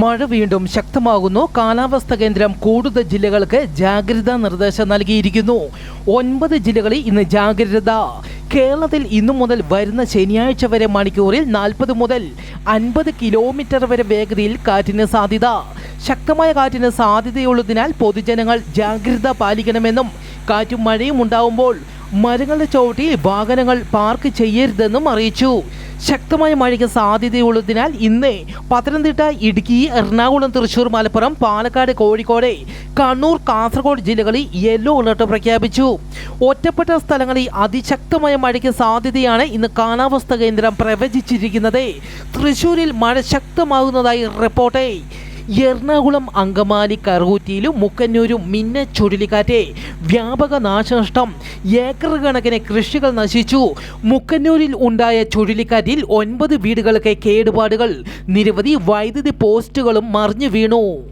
മഴ വീണ്ടും ശക്തമാകുന്നു. കാലാവസ്ഥ കേന്ദ്രം കൂടുതൽ ജില്ലകൾക്ക് ജാഗ്രതാ നിർദ്ദേശം നൽകിയിരിക്കുന്നു. ഒൻപത് ജില്ലകളിൽ ഇന്ന് ജാഗ്രത. കേരളത്തിൽ ഇന്നു മുതൽ വരുന്ന ശനിയാഴ്ച വരെ മണിക്കൂറിൽ നാൽപ്പത് മുതൽ അൻപത് കിലോമീറ്റർ വരെ വേഗതയിൽ കാറ്റിന് സാധ്യത. ശക്തമായ കാറ്റിന് സാധ്യതയുള്ളതിനാൽ പൊതുജനങ്ങൾ ജാഗ്രത പാലിക്കണമെന്നും കാറ്റും മഴയും ഉണ്ടാവുമ്പോൾ മരങ്ങളുടെ ചവിട്ടി വാഹനങ്ങൾ പാർക്ക് ചെയ്യരുതെന്നും അറിയിച്ചു. ശക്തമായ മഴയ്ക്ക് സാധ്യതയുള്ളതിനാൽ ഇന്ന് പത്തനംതിട്ട ഇടുക്കി എറണാകുളം തൃശൂർ മലപ്പുറം പാലക്കാട് കോഴിക്കോട് കണ്ണൂർ കാസർഗോഡ് ജില്ലകളിൽ യെല്ലോ അലർട്ട് പ്രഖ്യാപിച്ചു. ഒറ്റപ്പെട്ട സ്ഥലങ്ങളിൽ അതിശക്തമായ മഴയ്ക്ക് സാധ്യതയാണ് ഇന്ന് കാലാവസ്ഥാ കേന്ദ്രം പ്രവചിച്ചിരിക്കുന്നത്. തൃശൂരിൽ മഴ ശക്തമാകുന്നതായി റിപ്പോർട്ട്. എറണാകുളം അങ്കമാലി കറുകുറ്റിയിലും മുക്കന്നൂരും മിന്ന ചുഴലിക്കാറ്റ്. വ്യാപക നാശനഷ്ടം. ഏക്കർ കണക്കിന് കൃഷികൾ നശിച്ചു. മുക്കന്നൂരിൽ ഉണ്ടായ ചുഴലിക്കാറ്റിൽ ഒൻപത് വീടുകൾക്ക് കേടുപാടുകൾ. നിരവധി വൈദ്യുതി പോസ്റ്റുകളും മറിഞ്ഞു വീണു.